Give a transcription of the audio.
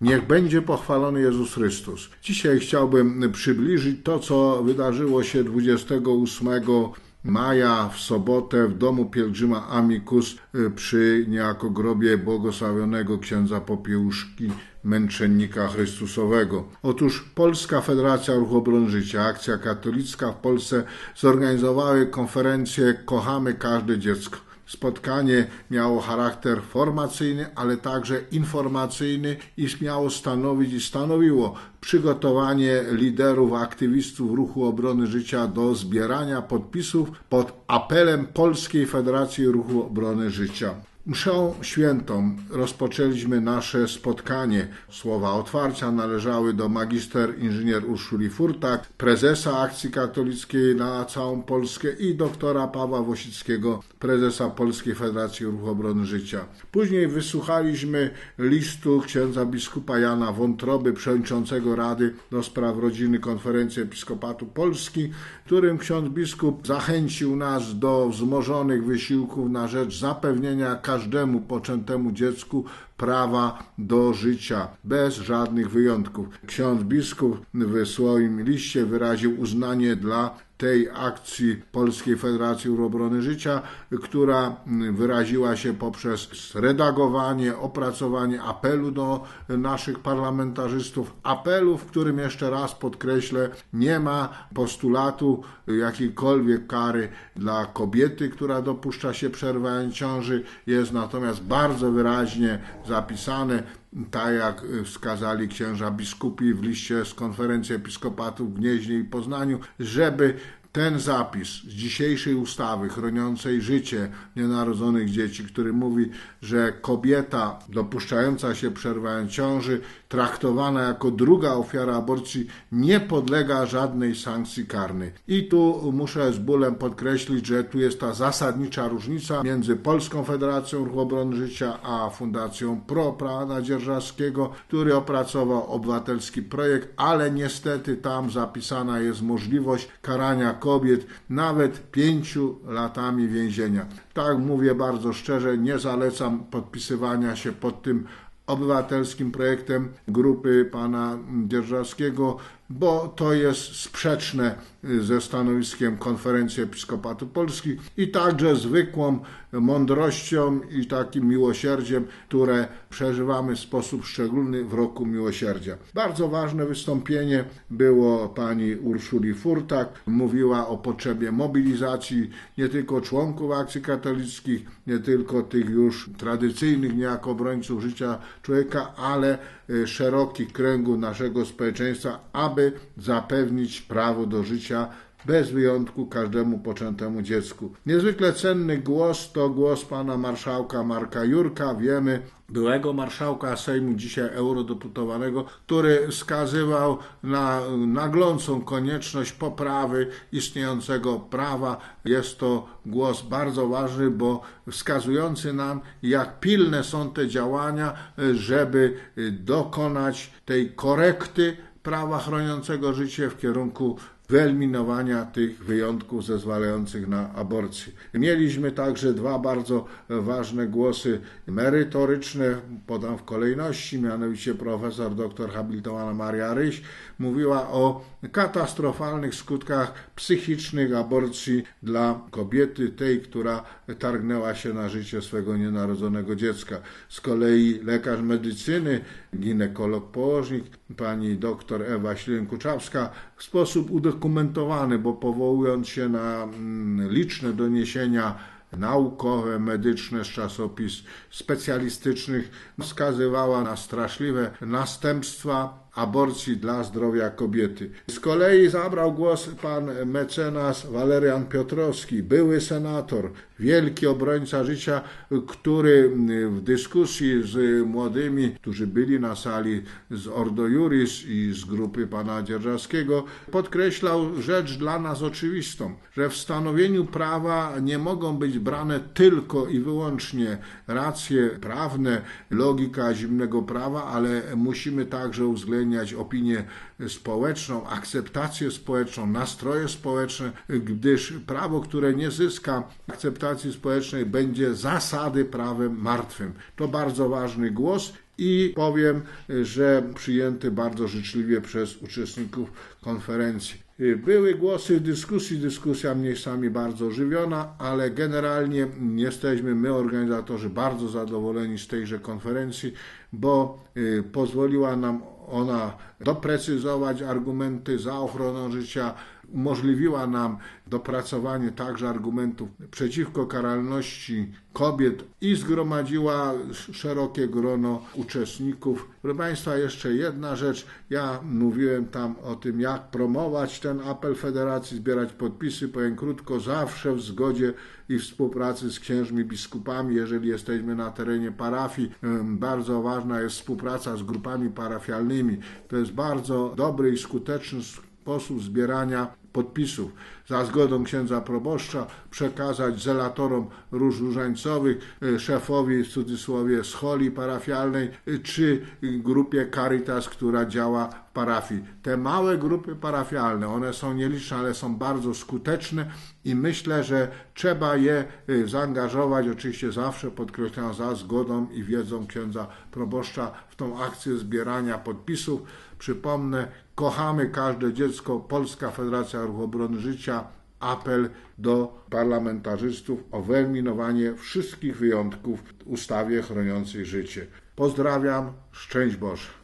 Niech będzie pochwalony Jezus Chrystus. Dzisiaj chciałbym przybliżyć to, co wydarzyło się 28 maja w sobotę w domu pielgrzyma Amicus y, przy niejako grobie błogosławionego księdza Popiełuszki, męczennika Chrystusowego. Otóż Polska Federacja Ruchu Obrony Życia, Akcja Katolicka w Polsce zorganizowały konferencję Kochamy każde dziecko. Spotkanie miało charakter formacyjny, ale także informacyjny i miało stanowić i stanowiło przygotowanie liderów, aktywistów ruchu obrony życia do zbierania podpisów pod apelem Polskiej Federacji Ruchu Obrony Życia. Mszą świętą rozpoczęliśmy nasze spotkanie. Słowa otwarcia należały do magister inżynier Urszuli Furtak, prezesa Akcji Katolickiej na całą Polskę i doktora Pawła Wosickiego, prezesa Polskiej Federacji Ruchu Obrony Życia. Później wysłuchaliśmy listu księdza biskupa Jana Wątroby, przewodniczącego Rady do Spraw Rodziny Konferencji Episkopatu Polski, którym ksiądz biskup zachęcił nas do wzmożonych wysiłków na rzecz zapewnienia każdemu poczętemu dziecku prawa do życia, bez żadnych wyjątków. Ksiądz biskup w swoim liście wyraził uznanie dla tej akcji Polskiej Federacji Obrony Życia, która wyraziła się poprzez redagowanie, opracowanie apelu do naszych parlamentarzystów, apelu, w którym jeszcze raz podkreślę, nie ma postulatu jakiejkolwiek kary dla kobiety, która dopuszcza się przerwania ciąży, jest natomiast bardzo wyraźnie zapisane, tak jak wskazali księża biskupi w liście z konferencji episkopatów w Gnieźnie i Poznaniu, żeby ten zapis z dzisiejszej ustawy chroniącej życie nienarodzonych dzieci, który mówi, że kobieta dopuszczająca się przerwania ciąży, traktowana jako druga ofiara aborcji, nie podlega żadnej sankcji karnej. I tu muszę z bólem podkreślić, że tu jest ta zasadnicza różnica między Polską Federacją Ruchu Obrony Życia a Fundacją Pro Pana Dzierżawskiego, który opracował obywatelski projekt, ale niestety tam zapisana jest możliwość karania kobiet nawet pięciu latami więzienia. Tak mówię bardzo szczerze, nie zalecam podpisywania się pod tym obywatelskim projektem grupy pana Dzierżawskiego, bo to jest sprzeczne ze stanowiskiem Konferencji Episkopatu Polski i także zwykłą mądrością i takim miłosierdziem, które przeżywamy w sposób szczególny w roku miłosierdzia. Bardzo ważne wystąpienie było pani Urszuli Furtak. Mówiła o potrzebie mobilizacji nie tylko członków akcji katolickich, nie tylko tych już tradycyjnych niejako obrońców życia człowieka, ale e, szerokich kręgów naszego społeczeństwa, aby zapewnić prawo do życia bez wyjątku każdemu poczętemu dziecku. Niezwykle cenny głos to głos pana marszałka Marka Jurka. Wiemy, byłego marszałka Sejmu, dzisiaj eurodeputowanego, który wskazywał na naglącą konieczność poprawy istniejącego prawa. Jest to głos bardzo ważny, bo wskazujący nam, jak pilne są te działania, żeby dokonać tej korekty prawa chroniącego życie w kierunku wyeliminowania tych wyjątków zezwalających na aborcję. Mieliśmy także dwa bardzo ważne głosy merytoryczne, podam w kolejności, mianowicie profesor dr habilitowana Maria Ryś mówiła o katastrofalnych skutkach psychicznych aborcji dla kobiety, tej, która targnęła się na życie swego nienarodzonego dziecka. Z kolei lekarz medycyny, ginekolog położnik, pani dr Ewa Ślin-Kuczawska w sposób udokumentowany, bo powołując się na mm, liczne doniesienia naukowe, medyczne z czasopis specjalistycznych, wskazywała na straszliwe następstwa aborcji dla zdrowia kobiety. Z kolei zabrał głos pan mecenas Walerian Piotrowski, były senator, wielki obrońca życia, który w dyskusji z młodymi, którzy byli na sali z Ordo Juris i z grupy pana Dzierżawskiego, podkreślał rzecz dla nas oczywistą, że w stanowieniu prawa nie mogą być brane tylko i wyłącznie racje prawne, logika zimnego prawa, ale musimy także uwzględniać opinię społeczną, akceptację społeczną, nastroje społeczne, gdyż prawo, które nie zyska akceptacji społecznej, będzie zasady prawem martwym. To bardzo ważny głos i powiem, że przyjęty bardzo życzliwie przez uczestników konferencji. Były głosy w dyskusji, dyskusja miejscami bardzo ożywiona, ale generalnie jesteśmy my, organizatorzy, bardzo zadowoleni z tejże konferencji, bo y, pozwoliła nam ona doprecyzować argumenty za ochroną życia, umożliwiła nam dopracowanie także argumentów przeciwko karalności kobiet i zgromadziła szerokie grono uczestników. Proszę Państwa, jeszcze jedna rzecz. Ja mówiłem tam o tym, jak promować ten apel Federacji, zbierać podpisy. Powiem krótko, zawsze w zgodzie i współpracy z księżmi biskupami, jeżeli jesteśmy na terenie parafii. Bardzo ważna jest współpraca z grupami parafialnymi. To jest bardzo dobry i skuteczny sposób zbierania podpisów za zgodą księdza proboszcza przekazać zelatorom róż różańcowych, szefowi w cudzysłowie scholi parafialnej czy grupie Caritas, która działa w parafii. Te małe grupy parafialne, one są nieliczne, ale są bardzo skuteczne i myślę, że trzeba je zaangażować, oczywiście zawsze podkreślam za zgodą i wiedzą księdza proboszcza w tą akcję zbierania podpisów. Przypomnę, kochamy każde dziecko, Polska Federacja Ruchu Obrony Życia, apel do parlamentarzystów o wyeliminowanie wszystkich wyjątków w ustawie chroniącej życie. Pozdrawiam, szczęść Boże.